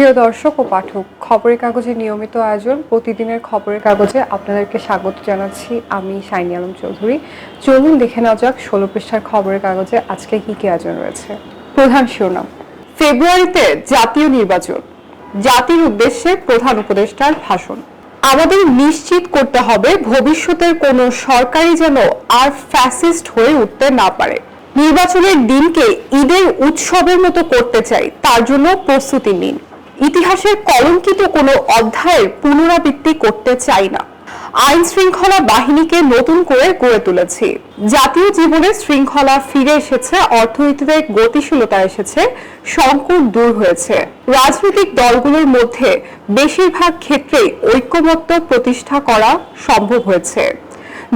প্রিয় দর্শক ও পাঠক, খবরের কাগজের নিয়মিত আয়োজন, প্রতিদিনের খবরের কাগজে আপনাদেরকে স্বাগত জানাচ্ছি আমি শাইনি আলম চৌধুরী। চলুন দেখে নেওয়া যাক ষোলো পৃষ্ঠার খবরের কাগজে আজকে কি কি আয়োজন রয়েছে। প্রধান শিরোনাম, ফেব্রুয়ারিতে জাতীয় নির্বাচন, জাতির উদ্দেশ্যে প্রধান উপদেষ্টার ভাষণ। আমাদের নিশ্চিত করতে হবে ভবিষ্যতের কোনো সরকারই যেন আর ফ্যাসিস্ট হয়ে উঠতে না পারে। নির্বাচনের দিনকে ঈদের উৎসবের মতো করতে চাই, তার জন্য প্রস্তুতি নিন। ইতিহাসের কলঙ্কিত কোনো অধ্যায়ের পুনরাবৃত্তি করতে চাই না। আইন শৃঙ্খলা বাহিনীকে নতুন করে গড়ে তুলেছি। জাতীয় জীবনে শৃঙ্খলা ফিরে এসেছে, অর্থনীতিতে গতিশীলতা এসেছে, সংকট দূর হয়েছে। রাজনৈতিক দলগুলোর মধ্যে বেশিরভাগ ক্ষেত্রেই ঐক্যমত্য প্রতিষ্ঠা করা সম্ভব হয়েছে।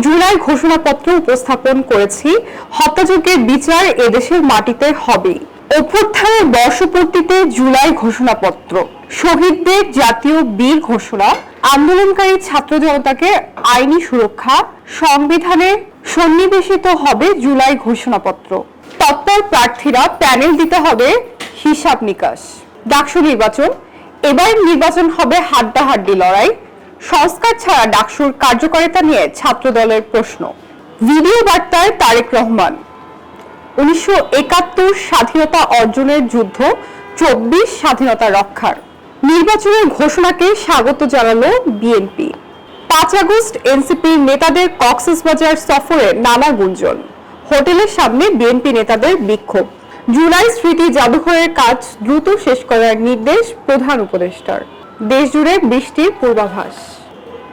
জুলাই ঘোষণাপত্র উপস্থাপন করেছি, হত্যাযজ্ঞের বিচার এদেশের মাটিতে হবেই। অভ্যুত্থানের বর্ষপূর্তিতে জুলাই ঘোষণাপত্র। শহীদদের জাতীয় বীর ঘোষণা, আন্দোলনকারী ছাত্র জনতাকে আইনি সুরক্ষা, সংবিধানে সন্নিবেশিত হবে জুলাই ঘোষণাপত্র। তৎপর প্রার্থীরা প্যানেল দিতে হবে হিসাব নিকাশ। ডাকসু নির্বাচন এবার নির্বাচন হবে হাড্ডাহাড্ডি লড়াই। সংস্কার ছাড়া ডাকসুর কার্যকারিতা নিয়ে ছাত্র দলের প্রশ্ন। ভিডিও বার্তায় তারেক রহমান। উনিশশো একাত্তর স্বাধীনতা অর্জনের যুদ্ধ, চব্বিশ স্বাধীনতা রক্ষার। নির্বাচনের ঘোষণাকে স্বাগত জানালো বিএনপি পাঁচ আগস্ট এনসিপির নেতাদের কক্সবাজার সফরে নানা গুঞ্জন। হোটেলের সামনে বিএনপি নেতাদের বিক্ষোভ। জুলাই স্মৃতি জাদুঘরের কাজ দ্রুত শেষ করার নির্দেশ প্রধান উপদেষ্টার। দেশজুড়ে বৃষ্টির পূর্বাভাস।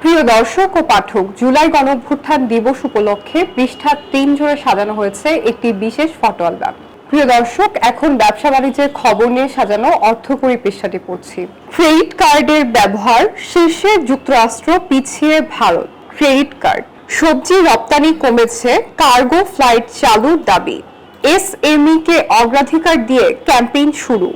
প্রিয় দর্শক ও পাঠক, জুলাই গণঅভ্যুত্থান দিবস উপলক্ষে পৃষ্ঠা তিন জোড়ে সাজানো হয়েছে একটি বিশেষ ফটো অ্যালবাম প্রিয় দর্শক, এখন ব্যবসা বাণিজ্যের খবর নিয়ে সাজানো অর্থকরী পৃষ্ঠাটি পড়ছি। ক্রেডিট কার্ডের ব্যবহার শীর্ষে যুক্তরাষ্ট্র পিছিয়ে ভারত। ক্রেডিট কার্ড, সবজি রপ্তানি কমেছে, কার্গো ফ্লাইট চালুর দাবি। এসএমই কে অগ্রাধিকার দিয়ে ক্যাম্পেইন শুরু।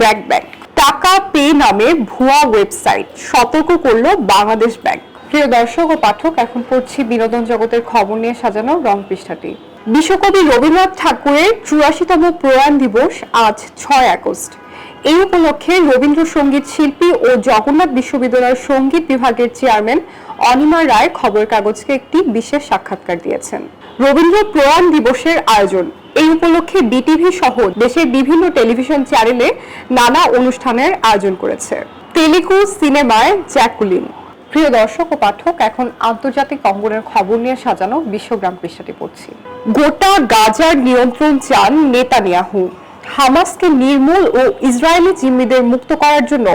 Back back. টাকা পে নামে ভুয়া ওয়েবসাইট সতর্ক করল বাংলাদেশ ব্যাংক। প্রিয় দর্শক ও পাঠক, এখন পড়ছি বিনোদন জগতের খবর নিয়ে সাজানো রং পৃষ্ঠাটি। বিশ্বকবি রবীন্দ্রনাথ ঠাকুরের চুরাশিতম প্রয়াণ দিবস আজ ছয় আগস্ট। এই উপলক্ষে রবীন্দ্রসঙ্গীত শিল্পী ও জগন্নাথ বিশ্ববিদ্যালয়ের সংগীত বিভাগের চেয়ারম্যান অনিমা রায় খবর কাগজকে একটি বিশেষ সাক্ষাৎকার দিয়েছেন। রবীন্দ্র প্রয়াণ দিবসের আয়োজন এই উপলক্ষে বিটিভি সহ দেশের বিভিন্ন টেলিভিশন চ্যানেলে নানা অনুষ্ঠানের আয়োজন করেছে। তেলেগু সিনেমায় জ্যাকুলিন। প্রিয় দর্শক ও পাঠক, এখন আন্তর্জাতিক অঙ্গনের খবর নিয়ে সাজানো বিশ্বগ্রাম পৃষ্ঠাটি পড়ছি। গোটা গাজার নিয়ন্ত্রণ চান নেতানিয়াহু। হামাসকে নির্মূল ও ইসরায়েলি জিম্মিদের মুক্ত করার জন্য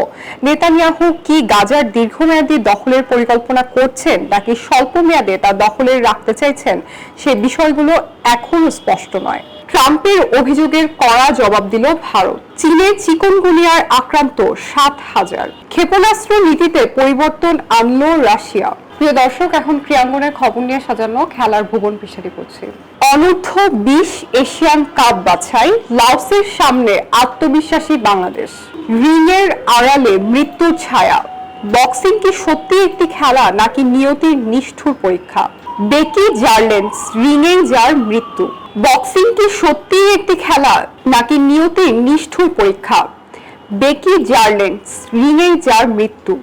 নেতানিয়াহু কি গাজার দীর্ঘমেয়াদী দখলের পরিকল্পনা করছেন নাকি স্বল্প মেয়াদে তা দখলে রাখতে চাইছেন, সে বিষয়গুলো এখনও স্পষ্ট নয়। ট্রাম্পের অভিযোগের কড়া জবাব দিল ভারত। চীনে চিকনগুনিয়ার আক্রান্ত সাত হাজার। ক্ষেপণাস্ত্র নীতিতে পরিবর্তন আনলো রাশিয়া। প্রিয় দর্শক, এখন ক্রিয়াঙ্গনের খবর নিয়ে সাজানো খেলার ভুবন পিছাটি করছি। অনূর্ধ্ব বিশ এশিয়ান কাপ বাছাই, লাওসের সামনে আত্মবিশ্বাসী বাংলাদেশ। রিংয়ের আড়ালে মৃত্যুর ছায়া। বক্সিং কি সত্যি একটি খেলা নাকি নিয়তির নিষ্ঠুর পরীক্ষা? বেকি জার্লেন্স রিংয়ে যার মৃত্যু। বক্সিং কি সত্যিই একটি খেলা, নাকি নিয়তির নিষ্ঠুর পরীক্ষা? বেকি জার্লেন্স রিংয়ে যার মৃত্যু।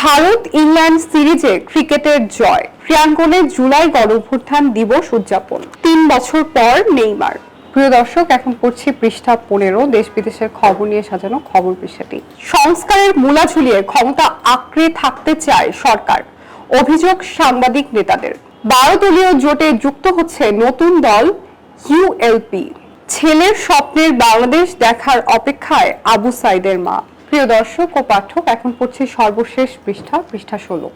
ভারত ইংল্যান্ড সিরিজে ক্রিকেটের জয় ক্রিয়াঙ্গনে জুলাই গণঅভ্যুত্থান দিবস উদযাপন। তিন বছর পর নেইমার। প্রিয় দর্শক, এখন পড়ছি পৃষ্ঠা পনেরো, দেশ বিদেশের খবর নিয়ে সাজানো খবর পৃষ্ঠাটি। সংস্কারের মূলা ঝুলিয়ে ক্ষমতা আঁকড়ে থাকতে চায় সরকার। অভিযোগ সাংবাদিক নেতাদের। বারো দলীয় জোটে যুক্ত হচ্ছে নতুন দল ইউএলপি ছেলের স্বপ্নের বাংলাদেশ দেখার অপেক্ষায় আবু সাইদের মা। প্রিয় দর্শক ও পাঠক, এখন পড়ছি সর্বশেষ পৃষ্ঠা পৃষ্ঠা ষোলো।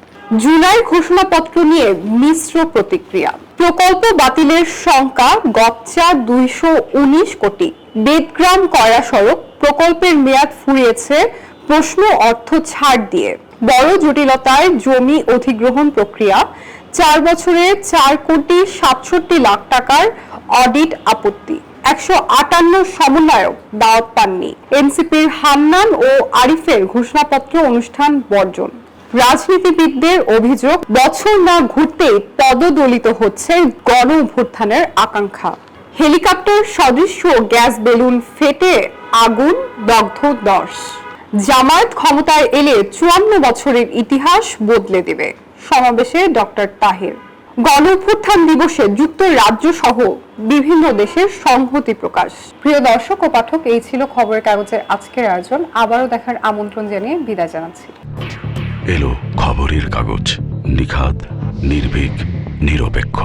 জুলাই ঘোষণাপত্র নিয়ে মিশ্র প্রতিক্রিয়া। প্রকল্প বাতিলের সংখ্যা গপচা দুইশো উনিশ কোটি। বেদগ্রাম কয়রা সড়ক, প্রকল্পের মেয়াদ ফুরিয়েছে, প্রশ্ন অর্থ ছাড় দিয়ে। বড় জটিলতায় জমি অধিগ্রহণ প্রক্রিয়া চার বছরে চার কোটি সাতষট্টি লাখ টাকার অডিট আপত্তি। একশো আটান্ন সমন্বয়ক দাওয়াত পাননি। এনসিপির হান্নান ও আরিফের ঘোষণাপত্র অনুষ্ঠান বর্জন। রাজনীতিবিদদের অভিযোগ, বছর না ঘুরতেই পদদলিত হচ্ছে গণ অভ্যুত্থানের আকাঙ্ক্ষা। হেলিকপ্টার সদৃশ্য গ্যাস বেলুন ফেটে আগুন দগ্ধ দশ। জামায়াত ক্ষমতায় এলে চুয়ান্ন বছরের ইতিহাস বদলে দেবে। সমাবেশে ডক্টর তাহির। গণ দিবসে যুক্তরাজ্য সহ বিভিন্ন দেশের সংহতি প্রকাশ। প্রিয় দর্শক ও পাঠক, এই ছিল খবরের কাগজের আজকের আয়োজন। আবারও দেখার আমন্ত্রণ জানিয়ে বিদায় জানাচ্ছি। এলো খবরের কাগজ, নিখাদ, নির্ভীক, নিরপেক্ষ।